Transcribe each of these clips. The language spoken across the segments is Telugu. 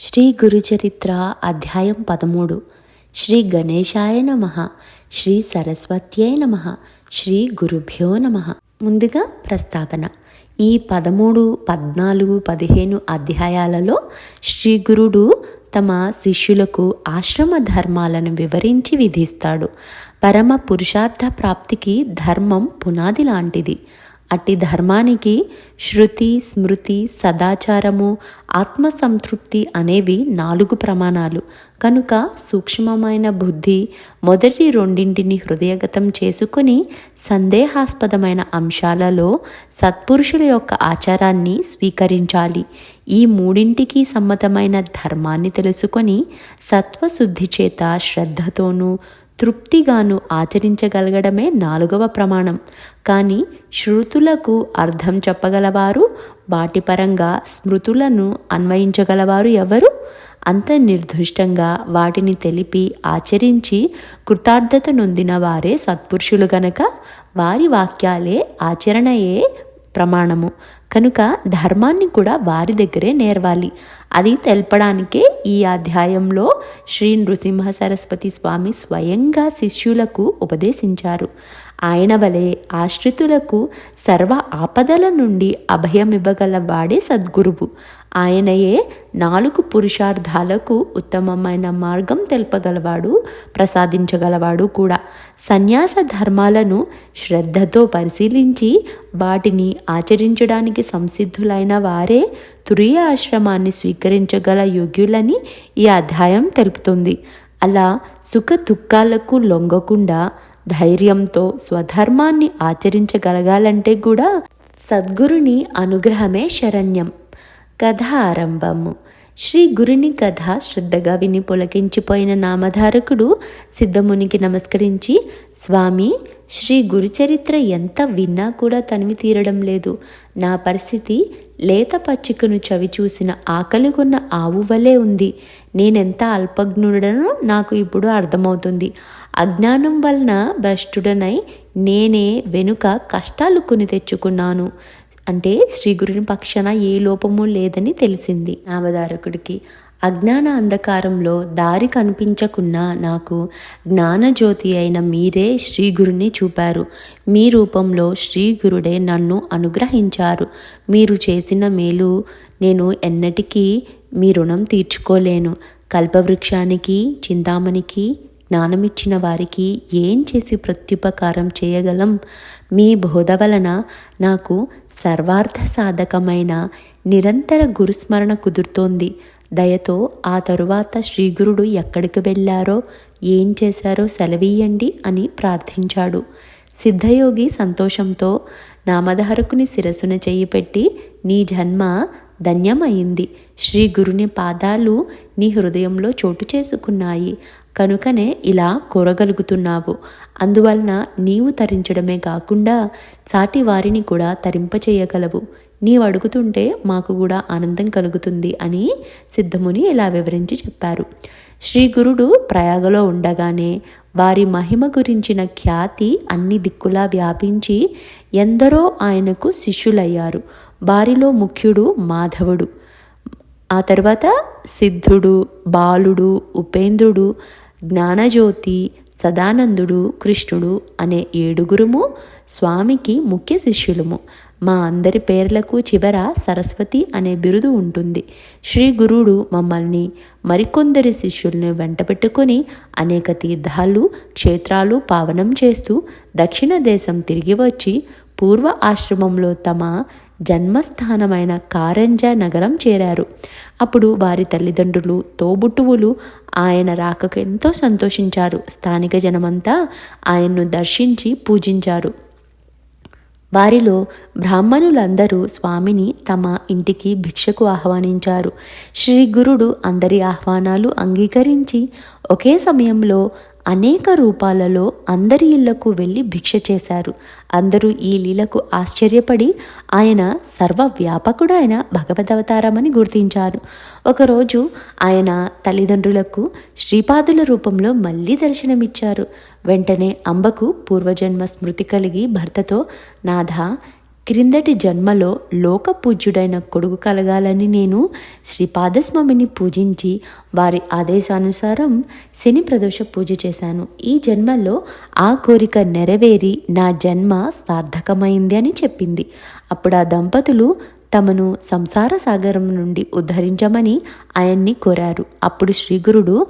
శ్రీ గురుచరిత్ర అధ్యాయం పదమూడు. శ్రీ గణేశాయ నమ. శ్రీ సరస్వత్యై నమ. శ్రీ గురుభ్యో నమ. ముందుగా ప్రస్తావన. ఈ పదమూడు పద్నాలుగు పదిహేను అధ్యాయాలలో శ్రీ గురుడు తమ శిష్యులకు ఆశ్రమ ధర్మాలను వివరించి విధిస్తాడు. పరమ పురుషార్థ ప్రాప్తికి ధర్మం పునాది లాంటిది. అట్టి ధర్మానికి శృతి స్మృతి సదాచారము ఆత్మసంతృప్తి అనేవి నాలుగు ప్రమాణాలు. కనుక సూక్ష్మమైన బుద్ధి మొదటి రెండింటిని హృదయగతం చేసుకొని సందేహాస్పదమైన అంశాలలో సత్పురుషుల యొక్క ఆచారాన్ని స్వీకరించాలి. ఈ మూడింటికి సమ్మతమైన ధర్మాన్ని తెలుసుకొని సత్వశుద్ధి చేత శ్రద్ధతోనూ తృప్తిగాను ఆచరించగలగడమే నాలుగవ ప్రమాణం. కానీ శృతులకు అర్థం చెప్పగలవారు? వాటి పరంగా స్మృతులను అన్వయించగలవారు ఎవరు? అంత నిర్దిష్టంగా వాటిని తెలిపి ఆచరించి కృతార్థత నొందిన వారే సత్పురుషులు గనక వారి వాక్యాలే ఆచరణయే ప్రమాణము. కనుక ధర్మాన్ని కూడా వారి దగ్గరే నేర్వాలి. అది తెలపడానికే ఈ అధ్యాయంలో శ్రీ నృసింహ సరస్వతి స్వామి స్వయంగా శిష్యులకు ఉపదేశించారు. ఆయన వలె ఆశ్రితులకు సర్వ ఆపదల నుండి అభయమివ్వగల వాడే సద్గురువు. ఆయనయే నాలుగు పురుషార్థాలకు ఉత్తమమైన మార్గం తెలుపగలవాడు ప్రసాదించగలవాడు కూడా. సన్యాస ధర్మాలను శ్రద్ధతో పరిశీలించి వాటిని ఆచరించడానికి సంసిద్ధులైన వారే తురియ ఆశ్రమాన్ని స్వీకరించగల యోగ్యులని ఈ అధ్యాయం తెలుపుతుంది. అలా సుఖ దుఃఖాలకు లొంగకుండా ధైర్యంతో స్వధర్మాన్ని ఆచరించగలగాలంటే కూడా సద్గురుని అనుగ్రహమే శరణ్యం. కథ ఆరంభము శ్రీ గురుని కథ శ్రద్ధగా విని పులకించిపోయిన నామధారకుడు సిద్ధమునికి నమస్కరించి స్వామి శ్రీ గురుచరిత్ర ఎంత విన్నా కూడా తనివి తీరడం లేదు. నా పరిస్థితి లేత పచ్చికను చవి చూసిన ఆకలిగొన్న ఆవు వలె ఉంది. నేనెంత అల్పజ్ఞుడనో నాకు ఇప్పుడు అర్థమవుతుంది. అజ్ఞానం వలన భ్రష్టుడనై నేనే వెనుక కష్టాలు కొని తెచ్చుకున్నాను. అంటే శ్రీ గురుని పక్షాన ఏ లోపము లేదని తెలిసింది నామధారకుడికి. అజ్ఞాన అంధకారంలో దారి కనిపించకున్నా నాకు జ్ఞానజ్యోతి అయిన మీరే శ్రీ గురుని చూపారు. మీ రూపంలో శ్రీ గురుడే నన్ను అనుగ్రహించారు. మీరు చేసిన మేలు నేను ఎన్నటికీ మీ రుణం తీర్చుకోలేను. కల్పవృక్షానికి చింతామణికి జ్ఞానమిచ్చిన వారికి ఏం చేసి ప్రత్యుపకారం చేయగలం? మీ బోధ వలన నాకు సర్వార్థ సాధకమైన నిరంతర గురుస్మరణ కుదురుతోంది. దయతో ఆ తరువాత శ్రీగురుడు ఎక్కడికి వెళ్ళారో ఏం చేశారో సెలవీయండి అని ప్రార్థించాడు. సిద్ధయోగి సంతోషంతో నామధారకుని శిరస్సున చేయి పెట్టి నీ జన్మ ధన్యమైంది. శ్రీ గురుని పాదాలు నీ హృదయంలో చోటు చేసుకున్నాయి. కనుకనే ఇలా కోరగలుగుతున్నావు. అందువలన నీవు తరించడమే కాకుండా సాటి వారిని కూడా తరింపచేయగలవు. నీవు అడుగుతుంటే మాకు కూడా ఆనందం కలుగుతుంది అని సిద్ధముని ఇలా వివరించి చెప్పారు. శ్రీ గురుడు ప్రయాగలో ఉండగానే వారి మహిమ గురించిన ఖ్యాతి అన్ని దిక్కులా వ్యాపించి ఎందరో ఆయనకు శిష్యులయ్యారు. వారిలో ముఖ్యుడు మాధవుడు. ఆ తర్వాత సిద్ధుడు బాలుడు ఉపేంద్రుడు జ్ఞానజ్యోతి సదానందుడు కృష్ణుడు అనే ఏడుగురుము స్వామికి ముఖ్య శిష్యులము. మా అందరి పేర్లకు చివర సరస్వతి అనే బిరుదు ఉంటుంది. శ్రీ గురుడు మమ్మల్ని మరికొందరి శిష్యుల్ని వెంటబెట్టుకొని అనేక తీర్థాలు క్షేత్రాలు పావనం చేస్తూ దక్షిణ దేశం తిరిగి వచ్చి పూర్వ ఆశ్రమంలో తమ జన్మస్థానమైన కారంజ నగరం చేరారు. అప్పుడు వారి తల్లిదండ్రులు తోబుట్టువులు ఆయన రాకకు ఎంతో సంతోషించారు. స్థానిక జనమంతా ఆయన్ను దర్శించి పూజించారు. వారిలో బ్రాహ్మణులందరూ స్వామిని తమ ఇంటికి భిక్షకు ఆహ్వానించారు. శ్రీ గురుడు అందరి ఆహ్వానాలు అంగీకరించి ఒకే సమయంలో అనేక రూపాలలో అందరి ఇళ్ళకు వెళ్ళి భిక్ష చేశారు. అందరూ ఈ లీలకు ఆశ్చర్యపడి ఆయన సర్వ వ్యాపకుడైన భగవదవతారమని గుర్తించారు. ఒకరోజు ఆయన తల్లిదండ్రులకు శ్రీపాదుల రూపంలో మళ్ళీ దర్శనమిచ్చారు. వెంటనే అంబకు పూర్వజన్మ స్మృతి కలిగి భర్తతో నాథ క్రిందటి జన్మలో లోక పూజ్యుడైన కొడుకు కలగాలని నేను శ్రీపాదస్వామిని పూజించి వారి ఆదేశానుసారం శని ప్రదోష పూజ చేశాను. ఈ జన్మలో ఆ కోరిక నెరవేరి నా జన్మ సార్థకమైంది అని చెప్పింది. అప్పుడు ఆ దంపతులు తమను సంసార సాగరం నుండి ఉద్ధరించమని ఆయన్ని కోరారు. అప్పుడు శ్రీగురుడు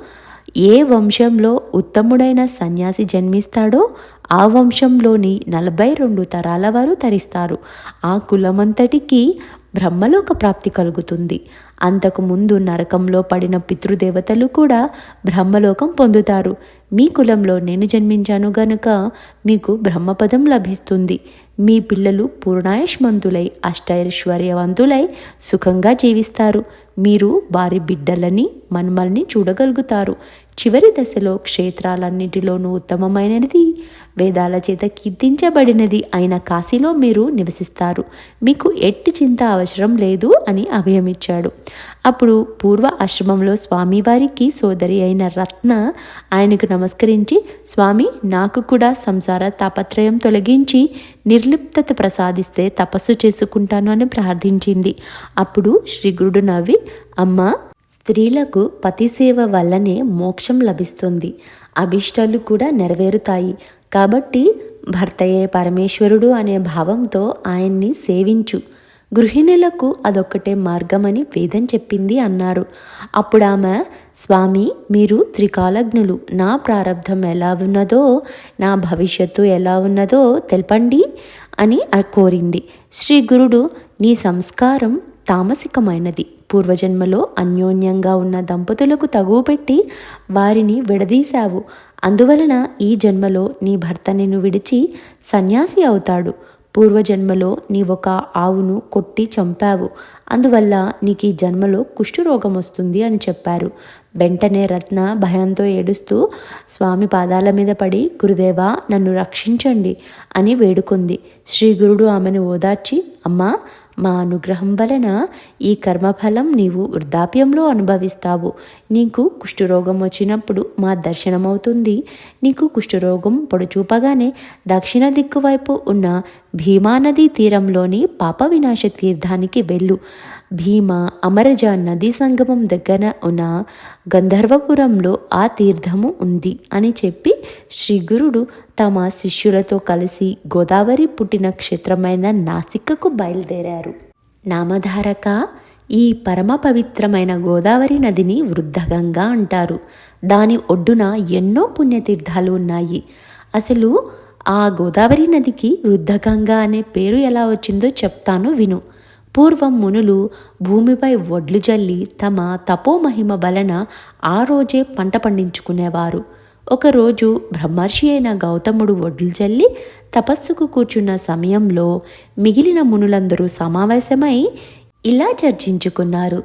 ఏ వంశంలో ఉత్తముడైన సన్యాసి జన్మిస్తాడో ఆ వంశంలోని నలభై రెండు తరాల వారు తరిస్తారు ఆ కులమంతటికి బ్రహ్మలోక ప్రాప్తి కలుగుతుంది. అంతకు ముందు నరకంలో పడిన పితృదేవతలు కూడా బ్రహ్మలోకం పొందుతారు. మీ కులంలో నేను జన్మించాను గనుక మీకు బ్రహ్మపదం లభిస్తుంది. మీ పిల్లలు పూర్ణాయుష్మంతులై అష్టైశ్వర్యవంతులై సుఖంగా జీవిస్తారు. మీరు వారి బిడ్డలని మన్మల్ని చూడగలుగుతారు. చివరి దశలో క్షేత్రాలన్నిటిలోనూ ఉత్తమమైనది. వేదాల చేత కీర్తించబడినది అయిన కాశీలో మీరు నివసిస్తారు. మీకు ఎట్టి చింత అవసరం లేదు అని అభయమిచ్చాడు. అప్పుడు పూర్వ ఆశ్రమంలో స్వామివారికి సోదరి అయిన రత్న ఆయనకు నమస్కరించి స్వామి నాకు కూడా సంసార తాపత్రయం తొలగించి నిర్లిప్తత ప్రసాదిస్తే తపస్సు చేసుకుంటాను అని ప్రార్థించింది. అప్పుడు శ్రీ గురుడు నవ్వి అమ్మ స్త్రీలకు పతిసేవ వల్లనే మోక్షం లభిస్తుంది. అభిష్టాలు కూడా నెరవేరుతాయి. కాబట్టి భర్తయే పరమేశ్వరుడు అనే భావంతో ఆయన్ని సేవించు. గృహిణులకు అదొక్కటే మార్గమని వేదం చెప్పింది అన్నారు. అప్పుడు ఆమె స్వామి మీరు త్రికాలజ్ఞులు. నా ప్రారంధం ఎలా ఉన్నదో నా భవిష్యత్తు ఎలా ఉన్నదో తెలపండి అని కోరింది. శ్రీ గురుడు నీ సంస్కారం తామసికమైనది. పూర్వజన్మలో అన్యోన్యంగా ఉన్న దంపతులకు తగుపెట్టి వారిని విడదీశావు. అందువలన ఈ జన్మలో నీ భర్త నిన్ను విడిచి సన్యాసి అవుతాడు. పూర్వజన్మలో నీ ఒక ఆవును కొట్టి చంపావు. అందువల్ల నీకు ఈ జన్మలో కుష్ఠరోగం వస్తుంది అని చెప్పారు. వెంటనే రత్న భయంతో ఏడుస్తూ స్వామి పాదాల మీద పడి గురుదేవా నన్ను రక్షించండి అని వేడుకుంది. శ్రీ గురుడు ఆమెను ఓదార్చి అమ్మా మా అనుగ్రహం వలన ఈ కర్మఫలం నీవు వృద్ధాప్యంలో అనుభవిస్తావు. నీకు కుష్ఠరోగం వచ్చినప్పుడు మా దర్శనమవుతుంది. నీకు కుష్ఠరోగం పొడుచూపగానే దక్షిణ దిక్కు వైపు ఉన్న భీమానదీ తీరంలోని పాప వినాశ తీర్థానికి వెళ్ళు. భీమ అమరజ నదీ సంగమం దగ్గర ఉన్న గంధర్వపురంలో ఆ తీర్థము ఉంది అని చెప్పి శ్రీ గురుడు తమ శిష్యులతో కలిసి గోదావరి పుట్టిన క్షేత్రమైన నాసిక్కకు బయలుదేరారు. నామధారక ఈ పరమ పవిత్రమైన గోదావరి నదిని వృద్ధగంగా అంటారు. దాని ఒడ్డున ఎన్నో పుణ్యతీర్థాలు ఉన్నాయి. అసలు ఆ గోదావరి నదికి వృద్ధగంగా అనే పేరు ఎలా వచ్చిందో చెప్తాను విను. పూర్వం మునులు భూమిపై వడ్లు జల్లి తమ తపోమహిమ వలన ఆ రోజే పంట పండించుకునేవారు. ఒకరోజు బ్రహ్మర్షి అయిన గౌతముడు వడ్లు జల్లి తపస్సుకు కూర్చున్న సమయంలో మిగిలిన మునులందరూ సమావేశమై ఇలా చర్చించుకున్నారు.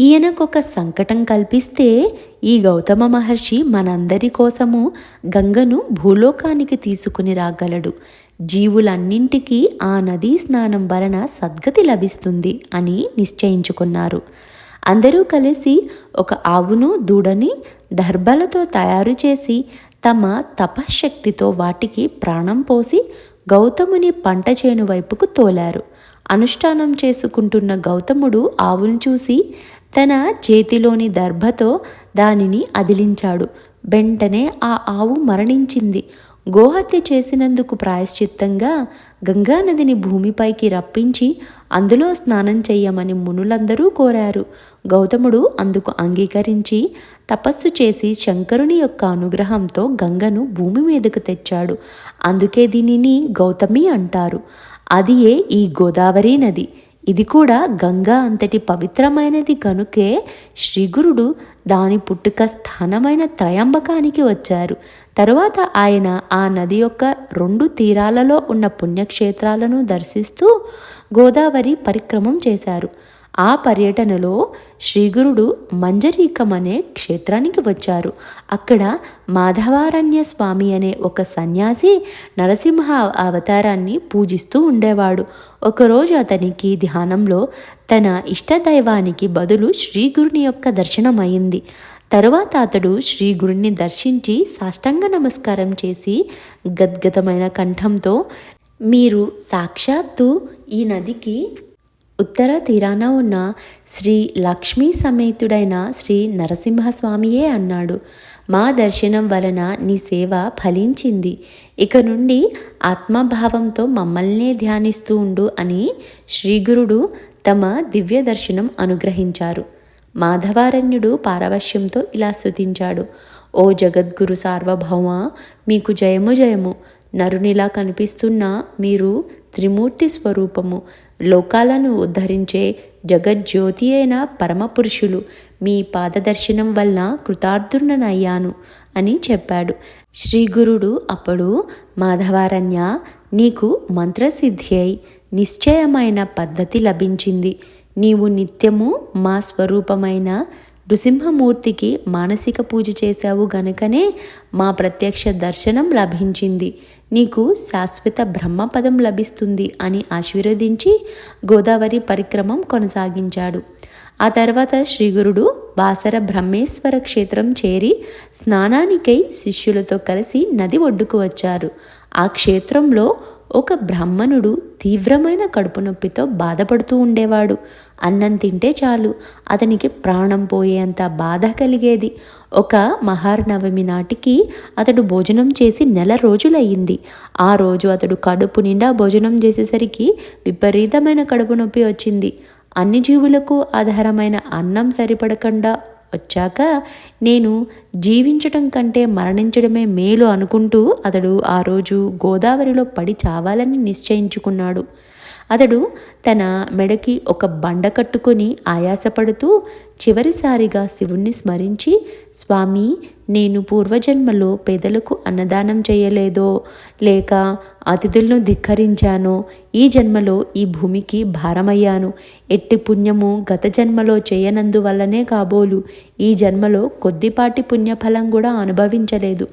ఈయనకొక సంకటం కల్పిస్తే ఈ గౌతమ మహర్షి మనందరి కోసము గంగను భూలోకానికి తీసుకుని రాగలడు. జీవులన్నింటికీ ఆ నదీ స్నానం వలన సద్గతి లభిస్తుంది అని నిశ్చయించుకున్నారు. అందరూ కలిసి ఒక ఆవును దూడని దర్భలతో తయారు చేసి తమ తపశ్శక్తితో వాటికి ప్రాణం పోసి గౌతముని పంట చేను వైపుకు తోలారు. అనుష్ఠానం చేసుకుంటున్న గౌతముడు ఆవును చూసి తన చేతిలోని దర్భతో దానిని అదిలించాడు. వెంటనే ఆ ఆవు మరణించింది. గోహత్య చేసినందుకు ప్రాయశ్చిత్తంగా గంగానదిని భూమిపైకి రప్పించి అందులో స్నానం చెయ్యమని మునులందరూ కోరారు. గౌతముడు అందుకు అంగీకరించి తపస్సు చేసి శంకరుని యొక్క అనుగ్రహంతో గంగను భూమి మీదకు తెచ్చాడు. అందుకే దీనిని గౌతమి అంటారు. అది ఏ ఈ గోదావరి నది. ఇది కూడా గంగా అంతటి పవిత్రమైనది కనుకే శ్రీగురుడు దాని పుట్టుక స్థానమైన త్రయంబకానికి వచ్చారు. తరువాత ఆయన ఆ నది యొక్క రెండు తీరాలలో ఉన్న పుణ్యక్షేత్రాలను దర్శిస్తూ గోదావరి పరిక్రమం చేశారు. ఆ పర్యటనలో శ్రీగురుడు మంజరీకం అనే క్షేత్రానికి వచ్చారు. అక్కడ మాధవారణ్య స్వామి అనే ఒక సన్యాసి నరసింహ అవతారాన్ని పూజిస్తూ ఉండేవాడు. ఒకరోజు అతనికి ధ్యానంలో తన ఇష్టదైవానికి బదులు శ్రీగురుని యొక్క దర్శనం అయింది తరువాత అతడు శ్రీ దర్శించి సాష్టాంగ నమస్కారం చేసి గద్గతమైన కంఠంతో మీరు సాక్షాత్తు ఈ నదికి ఉత్తర తీరాన ఉన్న శ్రీ లక్ష్మీ సమేతుడైన శ్రీ నరసింహస్వామియే అన్నాడు. మా దర్శనం వలన నీ సేవ ఫలించింది. ఇక నుండి ఆత్మభావంతో మమ్మల్నే ధ్యానిస్తూ ఉండు అని శ్రీగురుడు తమ దివ్య దర్శనం అనుగ్రహించారు. మాధవారణ్యుడు పారవశ్యంతో ఇలా స్థుతించాడు ఓ జగద్గురు సార్వభౌమ మీకు జయము జయము. నరునిలా కనిపిస్తున్న మీరు త్రిమూర్తి స్వరూపము. లోకాలను ఉద్ధరించే జగజ్యోతి అయిన పరమపురుషులు మీ పాదదర్శనం వలన కృతార్థునయ్యాను అని చెప్పాడు. శ్రీ గురుడు అప్పుడు మాధవారణ్య నీకు మంత్రసిద్ధి అయి నిశ్చయమైన పద్ధతి లభించింది. నీవు నిత్యము మా స్వరూపమైన నృసింహమూర్తికి మానసిక పూజ చేశావు గనుకనే మా ప్రత్యక్ష దర్శనం లభించింది. నీకు శాశ్వత బ్రహ్మపదం లభిస్తుంది అని ఆశీర్వదించి గోదావరి పరిక్రమం కొనసాగించాడు. ఆ తర్వాత శ్రీగురుడు బాసర బ్రహ్మేశ్వర క్షేత్రం చేరి స్నానానికై శిష్యులతో కలిసి నది ఒడ్డుకు వచ్చారు. ఆ క్షేత్రంలో ఒక బ్రాహ్మణుడు తీవ్రమైన కడుపు నొప్పితో బాధపడుతూ ఉండేవాడు. అన్నం తింటే చాలు. అతనికి ప్రాణం పోయేంత బాధ కలిగేది. ఒక మహార్నవమి నాటికి అతడు భోజనం చేసి నెల రోజులయ్యింది. ఆ రోజు అతడు కడుపు నిండా భోజనం చేసేసరికి విపరీతమైన కడుపు నొప్పి వచ్చింది. అన్ని జీవులకు ఆధారమైన అన్నం సరిపడకుండా వచ్చాక నేను జీవించటం కంటే మరణించడమే మేలు అనుకుంటూ అతడు ఆ రోజు గోదావరిలో పడి చావాలని నిశ్చయించుకున్నాడు. అతడు తన మెడకి ఒక బండ కట్టుకొని ఆయాసపడుతూ చివరిసారిగా శివుణ్ణి స్మరించి స్వామి నేను పూర్వజన్మలో పేదలకు అన్నదానం చేయలేదో లేక అతిథులను ధిక్కరించానో ఈ జన్మలో ఈ భూమికి భారమయ్యాను. ఎట్టి పుణ్యము గత జన్మలో చేయనందువల్లనే కాబోలు. ఈ జన్మలో కొద్దిపాటి పుణ్యఫలం కూడా అనుభవించలేదు.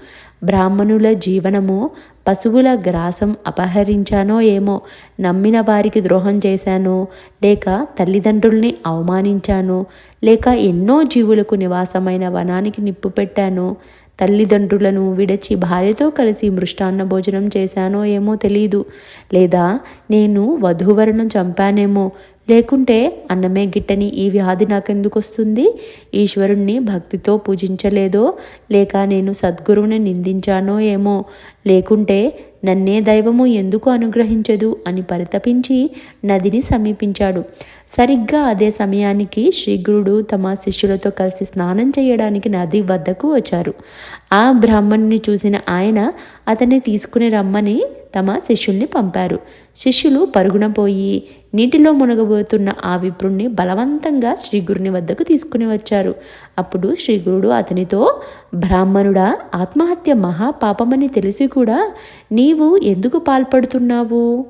బ్రాహ్మణుల జీవనము పశువుల గ్రాసం అపహరించానో ఏమో నమ్మిన వారికి ద్రోహం చేశానో లేక తల్లిదండ్రుల్ని అవమానించానో లేక ఎన్నో జీవులకు నివాసమైన వనానికి నిప్పు పెట్టానో తల్లిదండ్రులను విడచి భార్యతో కలిసి మృష్టాన్న భోజనం చేశానో ఏమో తెలీదు. లేదా నేను వధూవరణం చంపానేమో లేకుంటే అన్నమే గిట్టని ఈ వ్యాధి నాకెందుకు వస్తుంది ఈశ్వరుణ్ణి భక్తితో పూజించలేదో? లేక నేను సద్గురువుని నిందించానో ఏమో? లేకుంటే నన్నే దైవము ఎందుకు అనుగ్రహించదు? అని పరితపించి నదిని సమీపించాడు. సరిగ్గా అదే సమయానికి శ్రీగురుడు తమ శిష్యులతో కలిసి స్నానం చేయడానికి నది వద్దకు వచ్చారు. ఆ బ్రాహ్మణ్ణి చూసిన ఆయన అతన్ని తీసుకుని రమ్మని తమ శిష్యుల్ని పంపారు. శిష్యులు పరుగున పోయి నీటిలో మునగబోతున్న ఆ విప్రుణ్ణి బలవంతంగా శ్రీగురుని వద్దకు తీసుకుని వచ్చారు. అప్పుడు శ్రీగురుడు అతనితో బ్రాహ్మణుడా ఆత్మహత్య మహాపాపమని తెలిసి కూడా నీవు ఎందుకు పాల్పడుతున్నావు?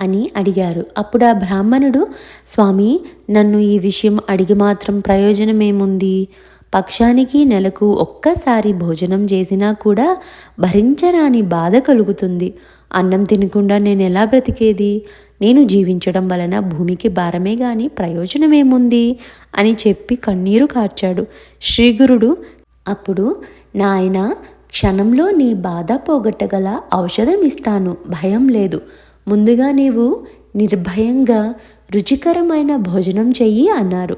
అని అడిగారు. అప్పుడు ఆ బ్రాహ్మణుడు స్వామి నన్ను ఈ విషయం అడిగి మాత్రం ప్రయోజనమేముంది? పక్షానికి నెలకు ఒక్కసారి భోజనం చేసినా కూడా భరించరాని బాధ కలుగుతుంది. అన్నం తినకుండా నేను ఎలా బ్రతికేది? నేను జీవించడం వలన భూమికి భారమే గాని ప్రయోజనమేముంది? అని చెప్పి కన్నీరు కార్చాడు. శ్రీగురుడు అప్పుడు నాయన క్షణంలో నీ బాధ పోగొట్టగల ఔషధం ఇస్తాను. భయం లేదు. ముందుగా నీవు నిర్భయంగా రుచికరమైన భోజనం చెయ్యి అన్నారు.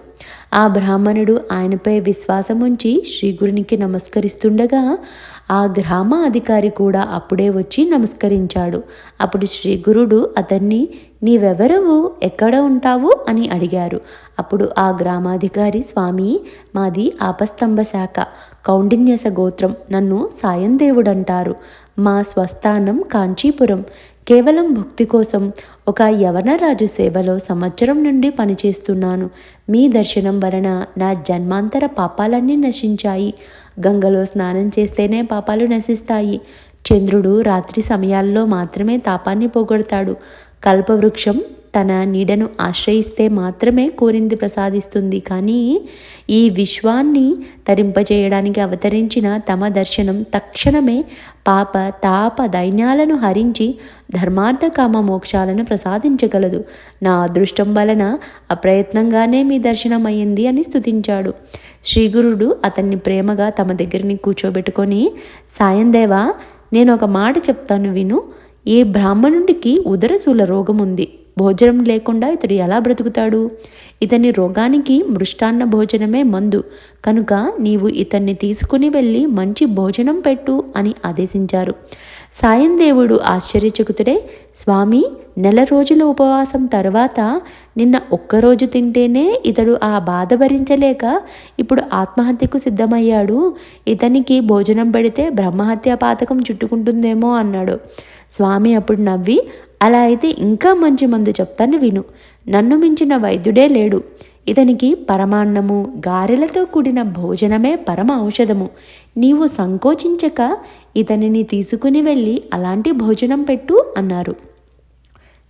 ఆ బ్రాహ్మణుడు ఆయనపై విశ్వాసం ఉంచి శ్రీగురునికి నమస్కరిస్తుండగా ఆ గ్రామ అధికారి కూడా అప్పుడే వచ్చి నమస్కరించాడు. అప్పుడు శ్రీగురుడు అతన్ని నీవెవరవు? ఎక్కడ ఉంటావు? అని అడిగారు. అప్పుడు ఆ గ్రామాధికారి స్వామి మాది ఆపస్తంభ శాఖ. కౌండిన్యస గోత్రం నన్ను సాయందేవుడంటారు. మా స్వస్థానం కాంచీపురం. కేవలం భక్తి కోసం ఒక యవనరాజు సేవలో సంవత్సరం నుండి పనిచేస్తున్నాను. మీ దర్శనం వలన నా జన్మాంతర పాపాలన్నీ నశించాయి. గంగలో స్నానం చేస్తేనే పాపాలు నశిస్తాయి. చంద్రుడు రాత్రి సమయాల్లో మాత్రమే తాపాన్ని పోగొడతాడు. కల్పవృక్షం తన నీడను ఆశ్రయిస్తే మాత్రమే కోరింది ప్రసాదిస్తుంది. కానీ ఈ విశ్వాన్ని తరింపజేయడానికి అవతరించిన తమ దర్శనం తక్షణమే పాప తాప దైన్యాలను హరించి ధర్మార్థ కామ మోక్షాలను ప్రసాదించగలదు. నా అదృష్టం వలన అప్రయత్నంగానే మీ దర్శనం అయ్యింది అని స్తుతించాడు. శ్రీగురుడు అతన్ని ప్రేమగా తమ దగ్గరని కూర్చోబెట్టుకొని సాయందేవా నేను ఒక మాట చెప్తాను విను. ఏ బ్రాహ్మణుడికి ఉదరశూల రోగం ఉంది భోజనం లేకుండా ఇతడు ఎలా బ్రతుకుతాడు? ఇతని రోగానికి మృష్టాన్న భోజనమే మందు. కనుక నీవు ఇతన్ని తీసుకుని వెళ్ళి మంచి భోజనం పెట్టు అని ఆదేశించారు. సాయం దేవుడు ఆశ్చర్యచకుతుడే స్వామి నెల రోజుల ఉపవాసం తర్వాత నిన్న ఒక్కరోజు తింటేనే ఇతడు ఆ బాధ భరించలేక ఇప్పుడు ఆత్మహత్యకు సిద్ధమయ్యాడు. ఇతనికి భోజనం పెడితే బ్రహ్మహత్య పాతకం చుట్టుకుంటుందేమో అన్నాడు. స్వామి అప్పుడు నవ్వి అలా అయితే ఇంకా మంచి మందు చెప్తాను విను. నన్ను మించిన వైద్యుడే లేడు. ఇతనికి పరమాన్నము గారెలతో కూడిన భోజనమే పరమ ఔషధము. నీవు సంకోచించక ఇతనిని తీసుకుని వెళ్ళి అలాంటి భోజనం పెట్టు అన్నారు.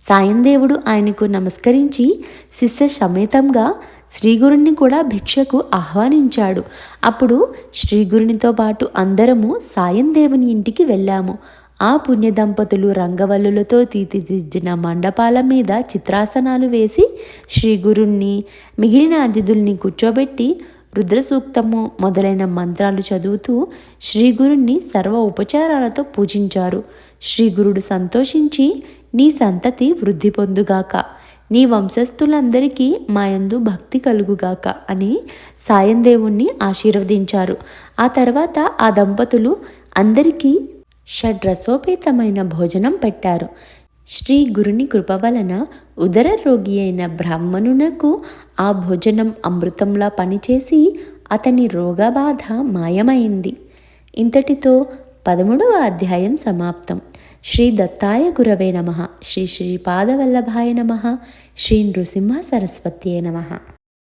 సాయందేవుడు ఆయనకు నమస్కరించి శిష్య సమేతంగా శ్రీగురుణ్ణి కూడా భిక్షకు ఆహ్వానించాడు. అప్పుడు శ్రీగురునితో పాటు అందరము సాయందేవుని ఇంటికి వెళ్ళాము. ఆ పుణ్య దంపతులు రంగవల్లులతో తీర్చిదిద్దిన మండపాల మీద చిత్రాసనాలు వేసి శ్రీ గురుణ్ణి మిగిలిన అతిథుల్ని కూర్చోబెట్టి రుద్రసూక్తము మొదలైన మంత్రాలు చదువుతూ శ్రీగురుణ్ణి సర్వ ఉపచారాలతో పూజించారు. శ్రీగురుడు సంతోషించి నీ సంతతి వృద్ధి పొందుగాక. నీ వంశస్థులందరికీ మాయందు భక్తి కలుగుగాక అని సాయందేవుణ్ణి ఆశీర్వదించారు. ఆ తర్వాత ఆ దంపతులు అందరికీ షడ్రసోపేతమైన భోజనం పెట్టారు. శ్రీ గురుని కృప వలన ఉదర రోగి అయిన బ్రాహ్మణునకు ఆ భోజనం అమృతంలా పనిచేసి అతని రోగబాధ మాయమైంది. ఇంతటితో పదమూడవ అధ్యాయం సమాప్తం. శ్రీ దత్తాయ గురవే నమ. శ్రీ శ్రీ పాదవల్లభాయ నమ. శ్రీ నృసింహ సరస్వత్యే నమ.